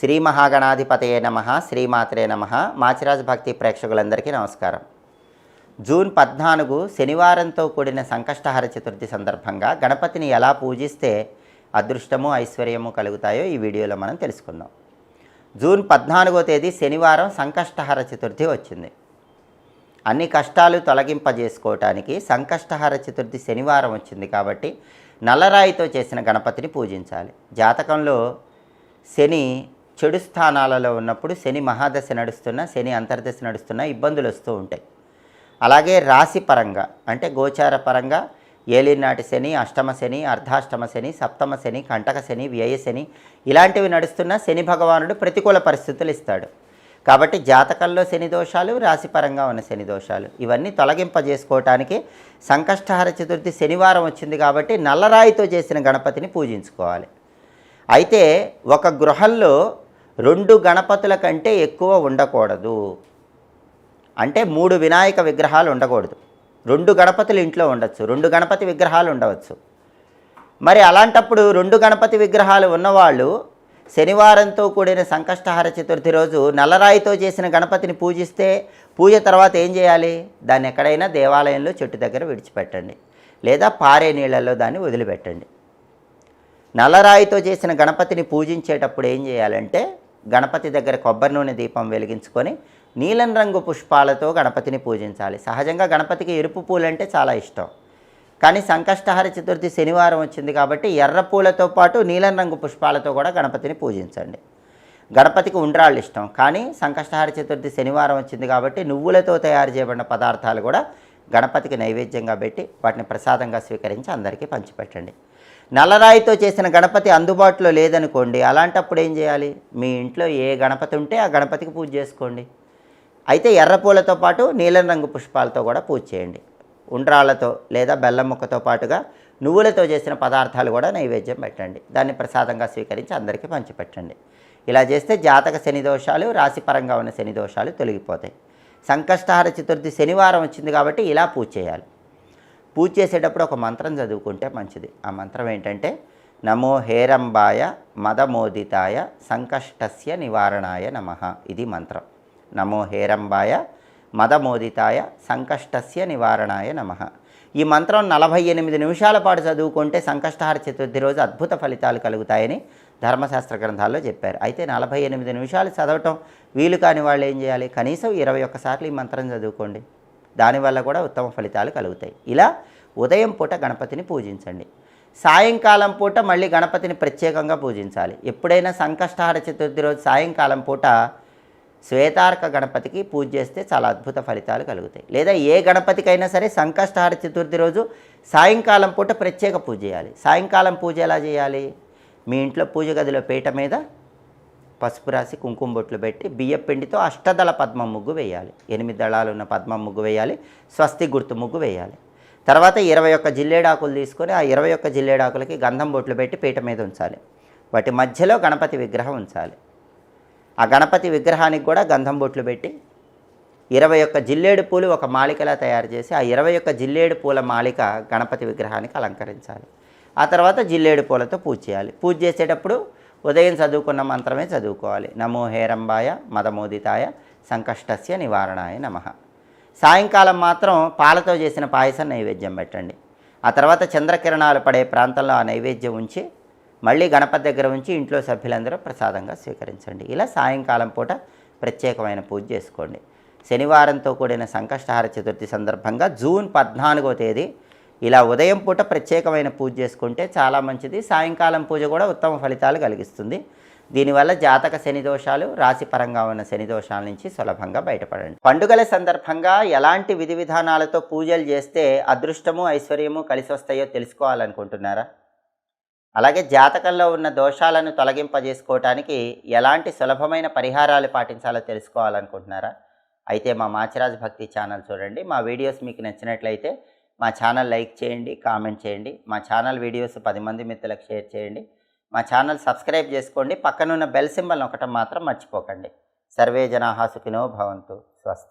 శ్రీ మహాగణాధిపతయే నమ శ్రీమాత్రే నమ. మాచిరాజ్ భక్తి ప్రేక్షకులందరికీ నమస్కారం. జూన్ పద్నాలుగు శనివారంతో కూడిన సంకష్టహర చతుర్థి సందర్భంగా గణపతిని ఎలా పూజిస్తే అదృష్టము ఐశ్వర్యము కలుగుతాయో ఈ వీడియోలో మనం తెలుసుకుందాం. జూన్ పద్నాలుగో తేదీ శనివారం సంకష్టహర చతుర్థి వచ్చింది. అన్ని కష్టాలు తొలగింపజేసుకోవటానికి సంకష్టహర చతుర్థి శనివారం వచ్చింది కాబట్టి నల్లరాయితో చేసిన గణపతిని పూజించాలి. జాతకంలో శని చెడు స్థానాలలో ఉన్నప్పుడు శని మహాదశ నడుస్తున్న శని అంతర్దశ నడుస్తున్న ఇబ్బందులు వస్తూ ఉంటాయి. అలాగే రాశి పరంగా అంటే గోచార పరంగా ఏలినాటి శని అష్టమ శని అర్ధాష్టమ శని సప్తమ శని కంటక శని వ్యయ శని ఇలాంటివి నడుస్తున్న శని భగవానుడు ప్రతికూల పరిస్థితులు ఇస్తాడు. కాబట్టి జాతకంలో శని దోషాలు రాశిపరంగా ఉన్న శని దోషాలు ఇవన్నీ తొలగింపజేసుకోవటానికి సంకష్టహర చతుర్థి శనివారం వచ్చింది కాబట్టి నల్లరాయితో చేసిన గణపతిని పూజించుకోవాలి. అయితే ఒక గృహంలో రెండు గణపతుల కంటే ఎక్కువ ఉండకూడదు. అంటే మూడు వినాయక విగ్రహాలు ఉండకూడదు. రెండు గణపతులు ఇంట్లో ఉండొచ్చు రెండు గణపతి విగ్రహాలు ఉండవచ్చు. మరి అలాంటప్పుడు రెండు గణపతి విగ్రహాలు ఉన్నవాళ్ళు శనివారంతో కూడిన సంకష్టహార చతుర్థి రోజు నల్లరాయితో చేసిన గణపతిని పూజిస్తే పూజ తర్వాత ఏం చేయాలి? దాన్ని ఎక్కడైనా దేవాలయంలో చెట్టు దగ్గర విడిచిపెట్టండి. లేదా పారే నీళ్ళల్లో దాన్ని వదిలిపెట్టండి. నల్లరాయితో చేసిన గణపతిని పూజించేటప్పుడు ఏం చేయాలంటే గణపతి దగ్గర కొబ్బరి నూనె దీపం వెలిగించుకొని నీలం రంగు పుష్పాలతో గణపతిని పూజించాలి. సహజంగా గణపతికి ఎరుపు పూలంటే చాలా ఇష్టం. కానీ సంకష్టహార చతుర్థి శనివారం వచ్చింది కాబట్టి ఎర్ర పూలతో పాటు నీలం రంగు పుష్పాలతో కూడా గణపతిని పూజించండి. గణపతికి ఉండ్రాళ్ళు ఇష్టం. కానీ సంకష్టహార చతుర్థి శనివారం వచ్చింది కాబట్టి నువ్వులతో తయారు చేయబడిన పదార్థాలు కూడా గణపతికి నైవేద్యంగా పెట్టి వాటిని ప్రసాదంగా స్వీకరించి అందరికీ పంచిపెట్టండి. నల్లరాయితో చేసిన గణపతి అందుబాటులో లేదనుకోండి అలాంటప్పుడు ఏం చేయాలి? మీ ఇంట్లో ఏ గణపతి ఉంటే ఆ గణపతికి పూజ చేసుకోండి. అయితే ఎర్ర పూలతో పాటు నీలం రంగు పుష్పాలతో కూడా పూజ చేయండి. ఉండ్రాళ్ళతో లేదా బెల్లం ముక్కతో పాటుగా నువ్వులతో చేసిన పదార్థాలు కూడా నైవేద్యం పెట్టండి. దాన్ని ప్రసాదంగా స్వీకరించి అందరికీ పంచిపెట్టండి. ఇలా చేస్తే జాతక శని దోషాలు రాశిపరంగా ఉన్న శని దోషాలు తొలగిపోతాయి. సంకష్టహార చతుర్థి శనివారం వచ్చింది కాబట్టి ఇలా పూజ చేయాలి. పూజ చేసేటప్పుడు ఒక మంత్రం చదువుకుంటే మంచిది. ఆ మంత్రం ఏంటంటే నమో హేరంబాయ మదమోదితాయ సంకష్టస్య నివారణాయ నమ. ఇది మంత్రం. నమో హేరంబాయ మదమోదితాయ సంకష్టస్య నివారణాయ నమ. ఈ మంత్రం నలభై ఎనిమిది నిమిషాల పాటు చదువుకుంటే సంకష్టహార చతుర్థి రోజు అద్భుత ఫలితాలు కలుగుతాయని ధర్మశాస్త్ర గ్రంథాల్లో చెప్పారు. అయితే నలభై ఎనిమిది నిమిషాలు చదవటం వీలు కాని వాళ్ళు ఏం చేయాలి? కనీసం ఇరవై ఒక్కసార్లు ఈ మంత్రం చదువుకోండి. దానివల్ల కూడా ఉత్తమ ఫలితాలు కలుగుతాయి. ఇలా ఉదయం పూట గణపతిని పూజించండి. సాయంకాలం పూట మళ్ళీ గణపతిని ప్రత్యేకంగా పూజించాలి. ఎప్పుడైనా సంకష్టహార చతుర్థి రోజు సాయంకాలం పూట శ్వేతార్క గణపతికి పూజ చేస్తే చాలా అద్భుత ఫలితాలు కలుగుతాయి. లేదా ఏ గణపతికైనా సరే సంకష్టహార చతుర్థి రోజు సాయంకాలం పూట ప్రత్యేక పూజ చేయాలి. సాయంకాలం పూజ ఎలా చేయాలి? మీ ఇంట్లో పూజ గదిలో పీట మీద పసుపు రాసి కుంకుమ బొట్లు పెట్టి బియ్యం పిండితో అష్టదళ పద్మ ముగ్గు వేయాలి. ఎనిమిది దళాలు ఉన్న పద్మ ముగ్గు వేయాలి. స్వస్తి గుర్తు ముగ్గు వేయాలి. తర్వాత ఇరవై ఒక్క జిల్లేడాకులు తీసుకొని ఆ ఇరవై ఒక్క జిల్లేడాకులకి గంధం బొట్లు పెట్టి పీట మీద ఉంచాలి. వాటి మధ్యలో గణపతి విగ్రహం ఉంచాలి. ఆ గణపతి విగ్రహానికి కూడా గంధం బొట్లు పెట్టి ఇరవై ఒక్క జిల్లేడు పూలు ఒక మాలికలా తయారు చేసి ఆ ఇరవై ఒక్క జిల్లేడు పూల మాలిక గణపతి విగ్రహానికి అలంకరించాలి. ఆ తర్వాత జిల్లేడు పూలతో పూజ చేయాలి. పూజ చేసేటప్పుడు ఉదయం చదువుకున్న మంత్రమే చదువుకోవాలి. నమో హేరంబాయ మదమోదితాయ సంకష్టస్య నివారణాయ నమ. సాయంకాలం మాత్రం పాలతో చేసిన పాయసం నైవేద్యం పెట్టండి. ఆ తర్వాత చంద్రకిరణాలు పడే ప్రాంతంలో ఆ నైవేద్యం ఉంచి మళ్ళీ గణపతి దగ్గర ఉంచి ఇంట్లో సభ్యులందరూ ప్రసాదంగా స్వీకరించండి. ఇలా సాయంకాలం పూట ప్రత్యేకమైన పూజ చేసుకోండి. శనివారంతో కూడిన సంకష్టహార చతుర్థి సందర్భంగా జూన్ పద్నాలుగో తేదీ ఇలా ఉదయం పూట ప్రత్యేకమైన పూజ చేసుకుంటే చాలా మంచిది. సాయంకాలం పూజ కూడా ఉత్తమ ఫలితాలు కలిగిస్తుంది. దీనివల్ల జాతక శని దోషాలు రాశిపరంగా ఉన్న శని దోషాల నుంచి సులభంగా బయటపడండి. పండుగల సందర్భంగా ఎలాంటి విధి విధానాలతో పూజలు చేస్తే అదృష్టము ఐశ్వర్యము కలిసి వస్తాయో తెలుసుకోవాలనుకుంటున్నారా? అలాగే జాతకంలో ఉన్న దోషాలను తొలగింపజేసుకోవటానికి ఎలాంటి సులభమైన పరిహారాలు పాటించాలో తెలుసుకోవాలనుకుంటున్నారా? అయితే మా మాచిరాజ్ భక్తి ఛానల్ చూడండి. మా వీడియోస్ మీకు నచ్చినట్లయితే మా ఛానల్ లైక్ చేయండి కామెంట్ చేయండి. మా ఛానల్ వీడియోస్ పది మంది మిత్రులకు షేర్ చేయండి. మా ఛానల్ సబ్స్క్రైబ్ చేసుకోండి. పక్కనున్న బెల్ సింబల్ ఒకటం మాత్రం మర్చిపోకండి. సర్వే జనాహా సుఖినో భవంతు. స్వస్తి.